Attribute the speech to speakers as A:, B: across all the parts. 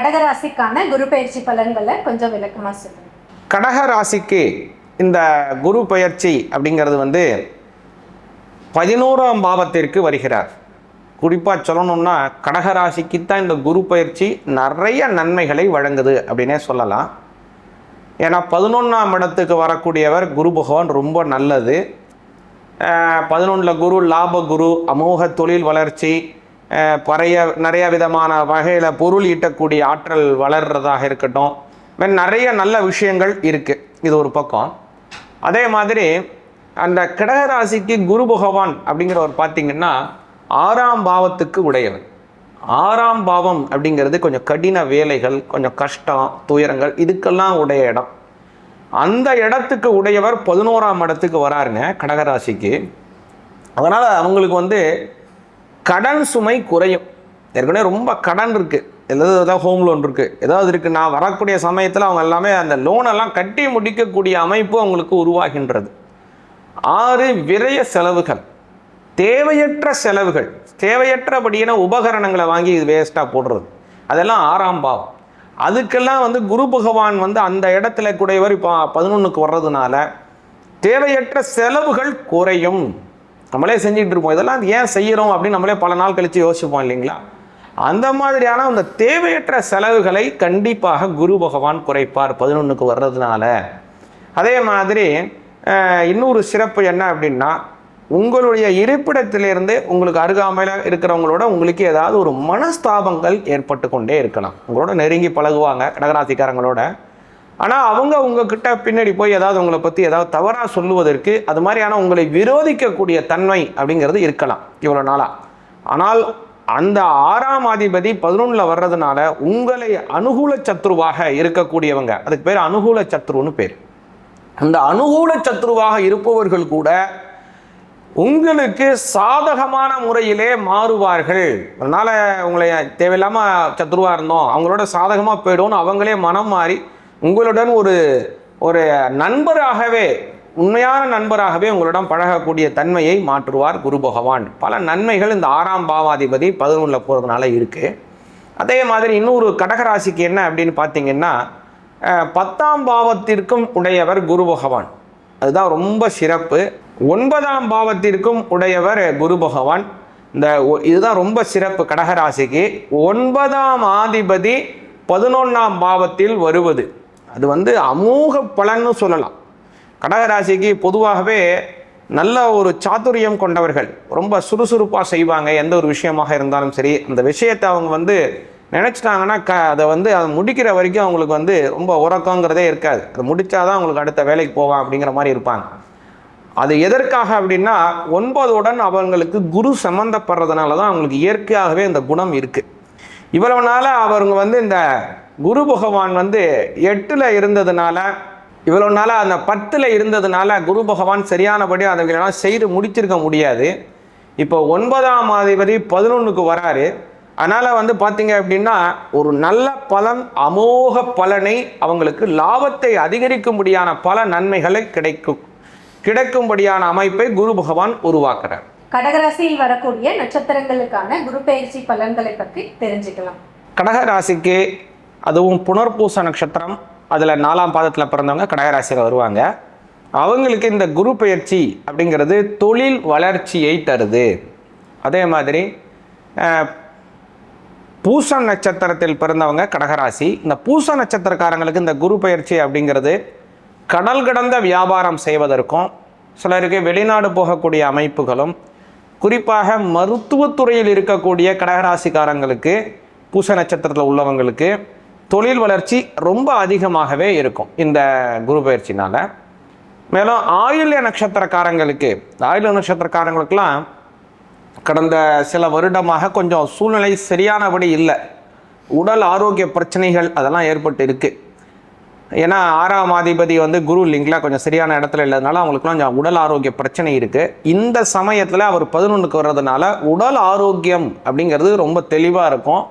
A: கடகராசிக்கான குரு பயிற்சி பலன்களை கொஞ்சம் விளக்கமா சொல்லுங்க.
B: கடக ராசிக்கு இந்த குரு பயிற்சி அப்படிங்கிறது வந்து பதினோராம் பாவத்திற்கு வருகிறார். குறிப்பாக சொல்லணும்னா கடகராசிக்கு தான் இந்த குரு பயிற்சி நிறைய நன்மைகளை வழங்குது அப்படின்னே சொல்லலாம். ஏன்னா பதினொன்றாம் இடத்துக்கு வரக்கூடியவர் குரு பகவான் ரொம்ப நல்லது. பதினொன்றில் குரு லாப குரு அமோக தொழில் வளர்ச்சி பறைய நிறைய விதமான வகையில் பொருள் ஈட்டக்கூடிய ஆற்றல் வளர்றதாக இருக்கட்டும். இந்த மாதிரி நிறைய நல்ல விஷயங்கள் இருக்குது இது ஒரு பக்கம். அதே மாதிரி அந்த கடகராசிக்கு குரு பகவான் அப்படிங்கிறவர் பார்த்தீங்கன்னா ஆறாம் பாவத்துக்கு உடையவர். ஆறாம் பாவம் அப்படிங்கிறது கொஞ்சம் கடின வேலைகள் கொஞ்சம் கஷ்டம் துயரங்கள் இதுக்கெல்லாம் உடைய இடம். அந்த இடத்துக்கு உடையவர் பதினோராம் இடத்துக்கு வராருங்க கடகராசிக்கு. அதனால் அவங்களுக்கு வந்து கடன் சுமை குறையும். ஏற்கனவே ரொம்ப கடன் இருக்குது ஏதாவது ஏதாவது ஹோம் லோன் இருக்குது ஏதாவது இருக்குது நான் வரக்கூடிய சமயத்தில் அவங்க எல்லாமே அந்த லோனெல்லாம் கட்டி முடிக்கக்கூடிய அமைப்பு அவங்களுக்கு உருவாகின்றது. ஆறு விரய செலவுகள். தேவையற்ற செலவுகள். தேவையற்றபடியான உபகரணங்களை வாங்கி இது வேஸ்ட்டாக போடுறது. அதெல்லாம் ஆறாம் பாவம். அதுக்கெல்லாம் வந்து குரு பகவான் வந்து அந்த இடத்துல கூடையவர் இப்போ பதினொன்றுக்கு வர்றதுனால தேவையற்ற செலவுகள் குறையும். நம்மளே செஞ்சுட்டு இருப்போம். இதெல்லாம் ஏன் செய்கிறோம் அப்படின்னு நம்மளே பல நாள் கழித்து யோசிப்போம் இல்லைங்களா? அந்த மாதிரியான அந்த தேவையற்ற செலவுகளை கண்டிப்பாக குரு பகவான் குறைப்பார் பதினொன்றுக்கு வர்றதுனால. அதே மாதிரி இன்னொரு சிறப்பு என்ன அப்படின்னா உங்களுடைய இருப்பிடத்திலிருந்து உங்களுக்கு அருகாமையில் இருக்கிறவங்களோட உங்களுக்கு ஏதாவது ஒரு மனஸ்தாபங்கள் ஏற்பட்டு கொண்டே இருக்கலாம். உங்களோட நெருங்கி பழகுவாங்க கடகராசிக்காரங்களோட. ஆனால் அவங்க உங்ககிட்ட பின்னாடி போய் ஏதாவது உங்களை பற்றி ஏதாவது தவறாக சொல்லுவதற்கு அது மாதிரியான உங்களை விரோதிக்கக்கூடிய தன்மை அப்படிங்கிறது இருக்கலாம் இவ்வளோ நாளாக ஆனால் அந்த ஆறாம் அதிபதி பதினொன்றில் வர்றதுனால உங்களை அனுகூல சத்ருவாக இருக்கக்கூடியவங்க அதுக்கு பேர் அனுகூல சத்ருன்னு பேர். அந்த அனுகூல சத்ருவாக இருப்பவர்கள் கூட உங்களுக்கு சாதகமான முறையிலே மாறுவார்கள். அதனால் உங்களை தேவையில்லாமல் சத்ருவாக இருந்தோம் அவங்களோட சாதகமாக போயிடும்னு அவங்களே மனம் மாறி உங்களுடன் ஒரு ஒரு நண்பராகவே உண்மையான நண்பராகவே உங்களிடம் பழகக்கூடிய தன்மையை மாற்றுவார் குரு பகவான். பல நன்மைகள் இந்த ஆறாம் பாவாதிபதி பதினொன்றில் போகிறதுனால இருக்குது அதே மாதிரி இன்னொரு கடகராசிக்கு என்ன அப்படின்னு பார்த்தீங்கன்னா பத்தாம் பாவத்திற்கும் உடையவர் குரு பகவான். அதுதான் ரொம்ப சிறப்பு. ஒன்பதாம் பாவத்திற்கும் உடையவர் குரு பகவான். இந்த ஒ- இதுதான் ரொம்ப சிறப்பு கடகராசிக்கு. ஒன்பதாம் ஆதிபதி பதினொன்றாம் பாவத்தில் வருவது. அது வந்து அமோக பலன்னு சொல்லலாம். கடகராசிக்கு பொதுவாகவே நல்ல ஒரு சாதுரியம் கொண்டவர்கள் ரொம்ப சுறுசுறுப்பாக செய்வாங்க எந்த ஒரு விஷயமாக இருந்தாலும் சரி. அந்த விஷயத்தை அவங்க வந்து நினச்சிட்டாங்கன்னா க அதை வந்து அதை முடிக்கிற வரைக்கும் அவங்களுக்கு வந்து ரொம்ப உறக்கங்கிறதே இருக்காது. அதை முடிச்சாதான் அவங்களுக்கு அடுத்த வேலைக்கு போவான் அப்படிங்கிற மாதிரி இருப்பாங்க. அது எதற்காக அப்படின்னா ஒன்பதுடன் அவங்களுக்கு குரு சம்மந்தப்படுறதுனால தான் அவங்களுக்கு இயற்கையாகவே இந்த குணம் இருக்குது இவ்வளவு நாளாக அவங்க வந்து இந்த குரு பகவான் வந்து எட்டில் இருந்ததுனால இவ்வளவு நாளாக அந்த பத்தில் இருந்ததுனால குரு பகவான் சரியானபடி அதுகளெல்லாம் செய்து முடிச்சிருக்க முடியாது. இப்போ ஒன்பதாம் அதிபதி பதினொன்றுக்கு வராரு. அதனால் வந்து பார்த்தீங்க அப்படின்னா ஒரு நல்ல பலன் அமோக பலனை அவங்களுக்கு லாபத்தை அதிகரிக்கும்படியான பல நன்மைகளை கிடைக்கும். கிடைக்கும்படியான அமைப்பை குரு பகவான் உருவாக்குறார்.
A: கடகராசியில் வரக்கூடிய நட்சத்திரங்களுக்கான குரு பயிற்சி பலன்களை பற்றி தெரிஞ்சுக்கலாம்.
B: கடக ராசிக்கு அதுவும் புனர்பூச நட்சத்திரம் அதில் நாலாம் பாதத்தில் பிறந்தவங்க கடகராசியில் வருவாங்க. அவங்களுக்கு இந்த குரு பயிற்சி அப்படிங்கிறது தொழில் வளர்ச்சியை தருது. அதே மாதிரி பூச நட்சத்திரத்தில் பிறந்தவங்க கடகராசி. இந்த பூச நட்சத்திரக்காரங்களுக்கு இந்த குரு பயிற்சி அப்படிங்கிறது கடல் கடந்த வியாபாரம் செய்வதற்கும் சிலருக்கு வெளிநாடு போகக்கூடிய அமைப்புகளும் குறிப்பாக மருத்துவத்துறையில் இருக்கக்கூடிய கடகராசிக்காரங்களுக்கு பூச நட்சத்திரத்தில் உள்ளவங்களுக்கு தொழில் வளர்ச்சி ரொம்ப அதிகமாகவே இருக்கும் இந்த குரு பயிற்சினால. மேலும் ஆயுள்ய நட்சத்திரக்காரங்களுக்கு ஆயுள்ய நட்சத்திரக்காரங்களுக்கெல்லாம் கடந்த சில வருடமாக கொஞ்சம் சூழ்நிலை சரியானபடி இல்லை. உடல் ஆரோக்கிய பிரச்சனைகள் அதெல்லாம் ஏற்பட்டு இருக்கு. ஏன்னா ஆறாம் அதிபதி வந்து குரு இல்லைங்களா கொஞ்சம் சரியான இடத்துல இல்லாதனால அவங்களுக்குலாம் கொஞ்சம் உடல் ஆரோக்கிய பிரச்சனை இருக்கு. இந்த சமயத்தில் அவர் பதினொன்றுக்கு வர்றதுனால உடல் ஆரோக்கியம் அப்படிங்கிறது ரொம்ப தெளிவாக இருக்கும்.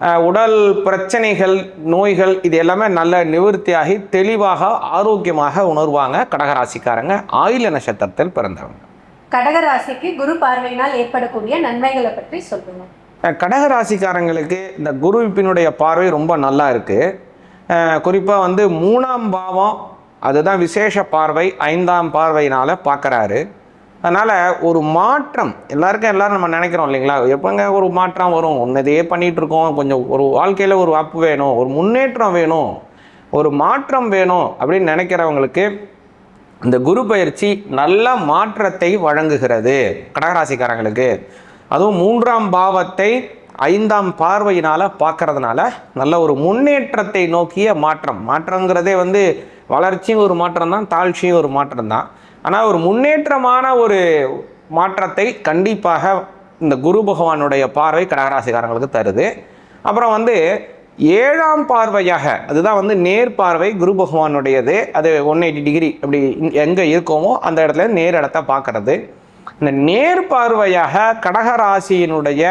B: உடல் பிரச்சனைகள் நோய்கள் இது எல்லாமே நல்ல நிவர்த்தியாகி தெளிவாக ஆரோக்கியமாக உணர்வாங்க கடகராசிக்காரங்க. ஆயில நட்சத்திரத்தில் பிறந்தவங்க.
A: கடகராசிக்கு குரு பார்வையினால் ஏற்படக்கூடிய நன்மைகளை பற்றி சொல்லுங்க.
B: அஹ் கடகராசிக்காரங்களுக்கு இந்த குருவிப்பினுடைய பார்வை ரொம்ப நல்லா இருக்குது குறிப்பாக வந்து மூணாம் பாவம் அதுதான் விசேஷ பார்வை ஐந்தாம் பார்வையினால் பார்க்குறாரு அதனால் ஒரு மாற்றம் எல்லாருக்கும் எல்லாரும் நம்ம நினைக்கிறோம் இல்லைங்களா? எப்போங்க ஒரு மாற்றம் வரும்? ஒன்றதையே பண்ணிகிட்ருக்கோம் கொஞ்சம் ஒரு வாழ்க்கையில் ஒரு அப்பு வேணும் ஒரு முன்னேற்றம் வேணும் ஒரு மாற்றம் வேணும் அப்படின்னு நினைக்கிறவங்களுக்கு இந்த குரு பயிற்சி நல்ல மாற்றத்தை வழங்குகிறது. கடகராசிக்காரங்களுக்கு. அதுவும் மூன்றாம் பாவத்தை ஐந்தாம் பார்வையினால் பார்க்கறதுனால நல்ல ஒரு முன்னேற்றத்தை நோக்கிய மாற்றம். மாற்றங்கிறதே வந்து வளர்ச்சியும் ஒரு மாற்றம் தான் தாழ்ச்சியும் ஒரு மாற்றம் தான் ஆனால் ஒரு முன்னேற்றமான ஒரு மாற்றத்தை கண்டிப்பாக இந்த குரு பகவானுடைய பார்வை கடகராசிக்காரங்களுக்கு தருது. அப்புறம் வந்து ஏழாம் பார்வையாக அதுதான் வந்து நேர் பார்வை குரு பகவானுடையது. அது ஒன் எயிட்டி டிகிரி அப்படி எங்கே இருக்கோமோ அந்த இடத்துல நேர் இடத்த பார்க்கறது. இந்த நேர் பார்வையாக கடகராசியினுடைய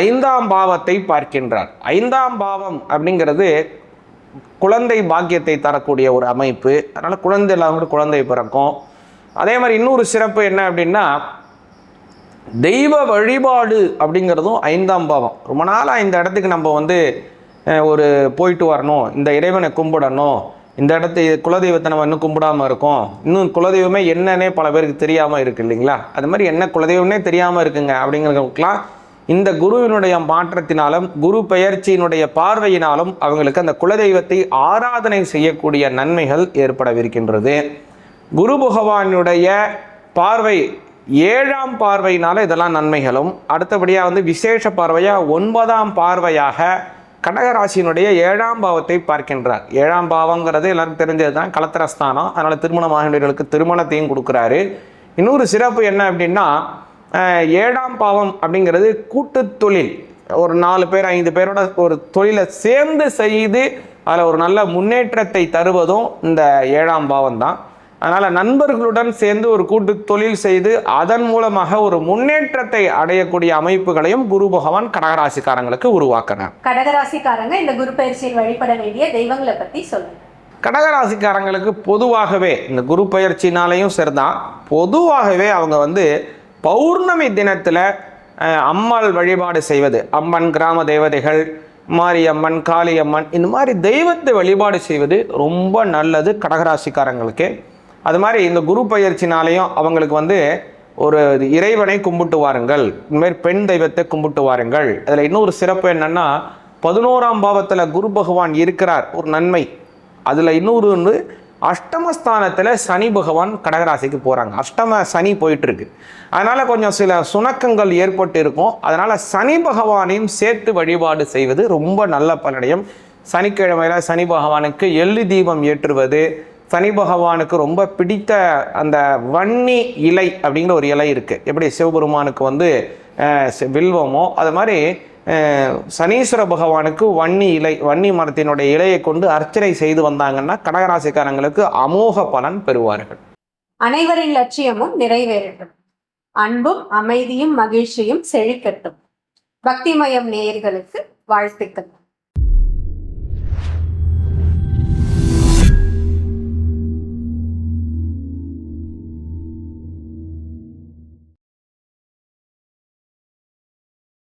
B: ஐந்தாம் பாவத்தை பார்க்கின்றார். ஐந்தாம் பாவம் அப்படிங்கிறது குழந்தை பாக்கியத்தை தரக்கூடிய ஒரு அமைப்பு. அதனால் குழந்தை இல்லாமல் குழந்தை பிறக்கும். அதே மாதிரி இன்னொரு சிறப்பு என்ன அப்படின்னா தெய்வ வழிபாடு அப்படிங்கிறதும் ஐந்தாம் பாவம். ரொம்ப நாளாக இந்த இடத்துக்கு நம்ம வந்து ஒரு போயிட்டு வரணும். இந்த இறைவனை கும்பிடணும். இந்த இடத்து குலதெய்வத்தை நம்ம இன்னும் கும்பிடாம இருக்கோம். இன்னும் குலதெய்வமே என்னன்னே பல பேருக்கு தெரியாமல் இருக்கு இல்லைங்களா? அது மாதிரி என்ன குலதெய்வம்னே தெரியாமல் இருக்குங்க அப்படிங்கிறவங்களுக்குலாம் இந்த குருவினுடைய மாற்றத்தினாலும் குரு பெயர்ச்சியினுடைய பார்வையினாலும் அவங்களுக்கு அந்த குலதெய்வத்தை ஆராதனை செய்யக்கூடிய நன்மைகள் ஏற்படவிருக்கின்றது. குரு பகவானுடைய பார்வை ஏழாம் பார்வையினால இதெல்லாம் நன்மைகளும் அடுத்தபடியாக வந்து விசேஷ பார்வையாக ஒன்பதாம் பார்வையாக கடகராசியினுடைய ஏழாம் பாவத்தை பார்க்கின்றார். ஏழாம் பாவங்கிறது எல்லாருக்கும் தெரிஞ்சது தான் கலத்திரஸ்தானம். அதனால் திருமணமாகின்றவர்களுக்கு திருமணத்தையும் கொடுக்குறாரு. இன்னொரு சிறப்பு என்ன அப்படின்னா ஏழாம் பாவம் அப்படிங்கிறது கூட்டுத் தொழில். ஒரு நாலு பேர் ஐந்து பேரோட ஒரு தொழிலை சேர்ந்து செய்து அதில் ஒரு நல்ல முன்னேற்றத்தை தருவதும் இந்த ஏழாம் பாவம் தான். அதனால் நண்பர்களுடன் சேர்ந்து ஒரு கூட்டு தொழில் செய்து அதன் மூலமாக ஒரு முன்னேற்றத்தை அடையக்கூடிய அமைப்புகளையும் குரு பகவான் கடகராசிக்காரங்களுக்கு உருவாக்கினார்
A: கடகராசிக்காரங்க இந்த குரு பயிற்சியில் வழிபட வேண்டிய தெய்வங்களை பத்தி சொல்லுங்க.
B: கடகராசிக்காரங்களுக்கு பொதுவாகவே இந்த குரு பயிற்சினாலையும் சரிதான். பொதுவாகவே அவங்க வந்து பௌர்ணமி தினத்தில் அம்மாள் வழிபாடு செய்வது. அம்மன் கிராம தேவதைகள் மாரியம்மன் காளியம்மன் இந்த மாதிரி தெய்வத்தை வழிபாடு செய்வது ரொம்ப நல்லது கடகராசிக்காரங்களுக்கு. அது மாதிரி இந்த குரு பயிற்சினாலையும் அவங்களுக்கு வந்து ஒரு இறைவனை கும்பிட்டு வாருங்கள். இந்தமாரி பெண் தெய்வத்தை கும்பிட்டு வாருங்கள். அதில் இன்னொரு சிறப்பு என்னன்னா பதினோராம் பாவத்தில் குரு பகவான் இருக்கிறார். ஒரு நன்மை. அதில் இன்னொரு அஷ்டமஸ்தானத்தில் சனி பகவான் கடகராசிக்கு போகிறாங்க அஷ்டம சனி போயிட்டு இருக்கு அதனால் கொஞ்சம் சில சுணக்கங்கள் ஏற்பட்டு இருக்கும். அதனால் சனி பகவானையும் சேர்த்து வழிபாடு செய்வது ரொம்ப நல்ல பலனையும் சனிக்கிழமையில் சனி பகவானுக்கு எள்ளு தீபம் ஏற்றுவது சனி பகவானுக்கு ரொம்ப பிடித்த அந்த வன்னி இலை அப்படிங்கிற ஒரு இலை இருக்குது எப்படி சிவபெருமானுக்கு வந்து வில்வமோ அது மாதிரி சனீஸ்வர பகவானுக்கு வன்னி இலை வன்னி மரத்தினுடைய இலையை கொண்டு அர்ச்சனை செய்து வந்தாங்கன்னா கடகராசிக்காரங்களுக்கு அமோக பலன் பெறுவார்கள்.
A: அனைவரின் லட்சியமும் நிறைவேறட்டும். அன்பும் அமைதியும் மகிழ்ச்சியும் செழிக்கட்டும். பக்திமயம் நேயர்களுக்கு வாழ்த்துக்கள்.